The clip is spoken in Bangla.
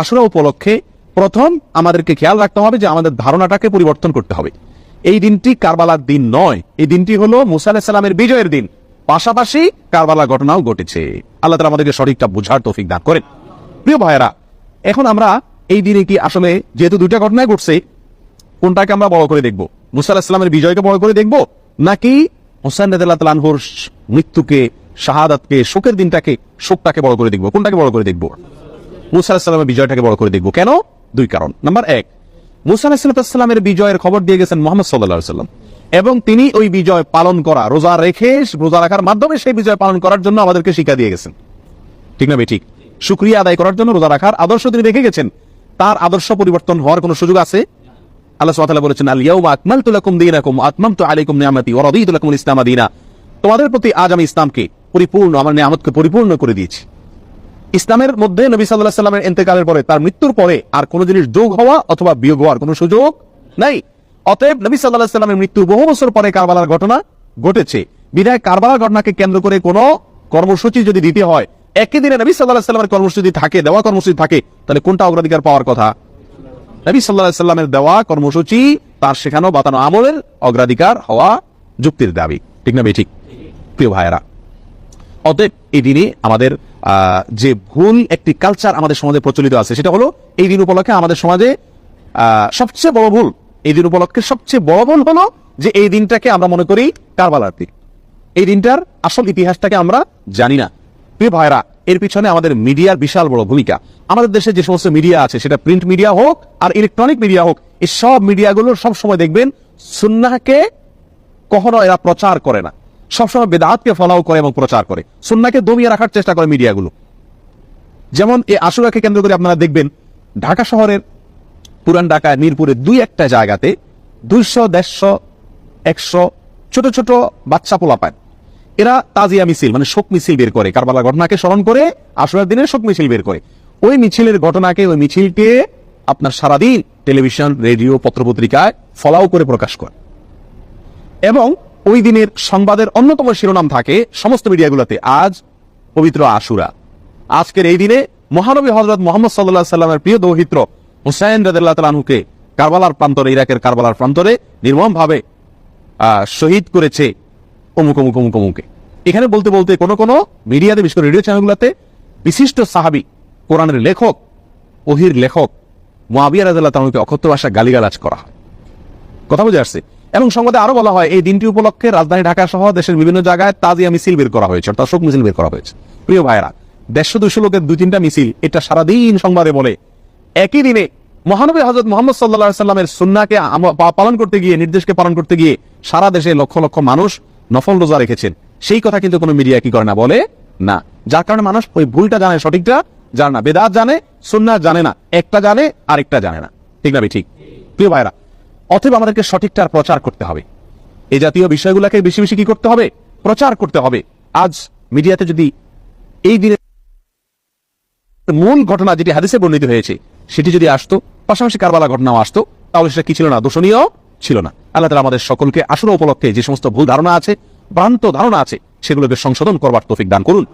আশুরা উপলক্ষে প্রথম আমাদেরকে খেয়াল রাখতে হবে যে আমাদের ধারণাটাকে পরিবর্তন করতে হবে। এই দিনটি কারবালার দিন নয়। এই দিনটি হলো মুসা আলাহিসাল্লামের বিজয়ের দিন। পাশাপাশি কারবালার ঘটনাও ঘটেছে। আল্লাহ তালা আমাদেরকে সঠিকটা বুঝার তৌফিক দান করেন। প্রিয় ভাইয়েরা, এখন আমরা এই দিনে কি আসলে যেহেতু দুইটা ঘটনায় ঘটছে, কোনটাকে আমরা বড় করে দেখব? মুসা আলাহিসাল্লামের বিজয়কে বড় করে দেখব, নাকি হোসেন তাআলা মৃত্যুকে, শাহাদাতকে, শোকের দিনটাকে, শোকটাকে বড় করে দেখব? কোনটাকে বড় করে দেখব? মুসা বিজয়টাকে বড় করে দেখব। কেন? দুই কারণ। নাম্বার এক, মুসা বিজয়ের খবর দিয়ে গেছেন মোহাম্মদ সাল্লাহ সাল্লাম। এবং তিনি ওই বিজয় পালন করা, রোজা রেখে রোজা রাখার মাধ্যমে সেই বিজয় পালন করার জন্য আমাদেরকে শিক্ষা দিয়ে গেছেন। ঠিক না ঠিক। শুক্রিয়া আদায় করার জন্য রোজা রাখার আদর্শ তিনি রেখে গেছেন। তার আদর্শ পরিবর্তন হওয়ার কোনো সুযোগ আছে? আল্লাহ বলেছেন তোমাদের প্রতি আজ আমি ইসলামকে পরিপূর্ণ, আমার নিয়ামতকে পরিপূর্ণ করে দিয়েছি। ইসলামের মধ্যে নবী আলাইহি সাল্লামের ইন্তেকালের পরে তার মৃত্যুর পরে আর কোনো জিনিস যোগ হওয়া অথবা বিয়োগ হওয়ার কোনো সুযোগ নাই। অতএব নবী আলাইহি সাল্লামের মৃত্যুর বহু বছর পরে কারবালার ঘটনা ঘটেছে। বিধায় কারবালার ঘটনাকে কেন্দ্র করে কোনো কর্মসূচি যদি দিতে হয়, একই দিনে নবী আলাইহি সাল্লামের কর্মসূচি থাকে, দেওয়া কর্মসূচি থাকে, তাহলে কোনটা অগ্রাধিকার পাওয়ার কথা? নবী সাল্লাহ সাল্লামের দেওয়া কর্মসূচি তার শেখানো বাতানো আমলের অগ্রাধিকার হওয়া যুক্তির দাবি। ঠিক না ঠিক। প্রিয় ভাইয়েরা, অতএব এই দিনে আমাদের যে ভুল একটি কালচার আমাদের সমাজে প্রচলিত আছে, সেটা হলো এই দিন উপলক্ষে আমাদের সমাজে সবচেয়ে বড় ভুল এই দিন উপলক্ষে সবচেয়ে বড় ভুল হলো যে এই দিনটাকে আমরা মনে করি কারবালার দিন। এই দিনটার আসল ইতিহাসটাকে আমরা জানি না। প্রিয় ভাইরা এর পিছনে আমাদের মিডিয়ার বিশাল বড় ভূমিকা। আমাদের দেশে যে সমস্ত মিডিয়া আছে, সেটা প্রিন্ট মিডিয়া হোক আর ইলেকট্রনিক মিডিয়া হোক, এই সব মিডিয়াগুলো সব সময় দেখবেন সুন্নাহকে কখনো এরা প্রচার করে না। সবসময় বেদাতকে ফলাও করে এবং প্রচার করে। সুন্নাকে দমিয়ে রাখার চেষ্টা করে মিডিয়াগুলো। যেমন এই আশুরাকে কেন্দ্র করে আপনারা দেখবেন, ঢাকা শহরের, পুরান ঢাকায়, মিরপুরে দুই একটা জায়গাতে দুইশো, দেড়শো, একশো ছোট ছোট বাচ্চা পোলা পায় এরা তাজিয়া মিছিল মানে শোক মিছিল বের করে, কারবালার ঘটনাকে স্মরণ করে, আশুরার দিনে শোক মিছিল বের করে। ওই মিছিলের ঘটনাকে, ওই মিছিলকে আপনার সারাদিন টেলিভিশন, রেডিও, পত্রপত্রিকায় ফলাও করে প্রকাশ করে। এবং ওই দিনের সংবাদের অন্যতম শিরোনাম থাকে সমস্ত মিডিয়াগুলোতে, আজ পবিত্র আশুরা। আজকের এই দিনে মহানবী হজরত মোহাম্মদ সাল্লাহ সাল্লামের প্রিয় দৌহিত্র হুসাইন রাদিল্লাহ তালাহুকে কারবালার প্রান্তরে, ইরাকের কারবালার প্রান্তরে নির্মমভাবে শহীদ করেছে অমুক অমুক অমুক, অমুকে। এখানে বলতে বলতে কোন কোন মিডিয়াতে, বিশেষ করে রেডিও চ্যানেলগুলোতে বিশিষ্ট সাহাবি, কোরআনের লেখক, ওহির লেখক মোয়াবিয়া রাদিল্লাহ তালাহুকে অকথ্য ভাষা গালিগালাজ করা কথা বুঝে আসছে? এবং সংবাদে আরও বলা হয়, এই দিনটি উপলক্ষে রাজধানী ঢাকা সহ দেশের বিভিন্ন জায়গায় তাজিয়া মিছিল বের করা হয়েছে, অর্থাৎ শোক মিছিল বের করা হয়েছে। প্রিয় ভাইরা দেড়শো দুশো লোকের দুই তিনটা মিছিল এটা সারাদিন সংবাদে বলে, একই দিনে মহানবী হজরত মোহাম্মদ সাল্লা সাল্লামের সুন্নাকে পালন করতে গিয়ে, নির্দেশকে পালন করতে গিয়ে সারা দেশে লক্ষ লক্ষ মানুষ নফল রোজা রেখেছেন। সেই কথা কিন্তু কোনো মিডিয়া কি করে না বলে? না। যার কারণে মানুষ ওই ভুলটা জানে সঠিকটা জানে না বেদাত জানে সুন্নাত জানে না, একটা জানে, আরেকটা জানে না। ঠিক না ঠিক? প্রিয় ভাইরা অতএব আমাদেরকে সঠিকটার প্রচার করতে হবে। এই জাতীয় বিষয়গুলোকে বেশি বেশি কি করতে হবে? প্রচার করতে হবে। আজ মিডিয়াতে যদি এই দিনের মূল ঘটনা যেটি হাদিসে বর্ণিত হয়েছে, সেটি যদি আসতো, পাশাপাশি কারবালা ঘটনাও আসতো, তাহলে সেটা কি ছিল না? দোষণীয় ছিল না। আল্লাহ তালা আমাদের সকলকে আসলে উপলক্ষে যে সমস্ত ভুল ধারণা আছে, ভ্রান্ত ধারণা আছে, সেগুলোকে সংশোধন করবার তৌফিক দান করুন।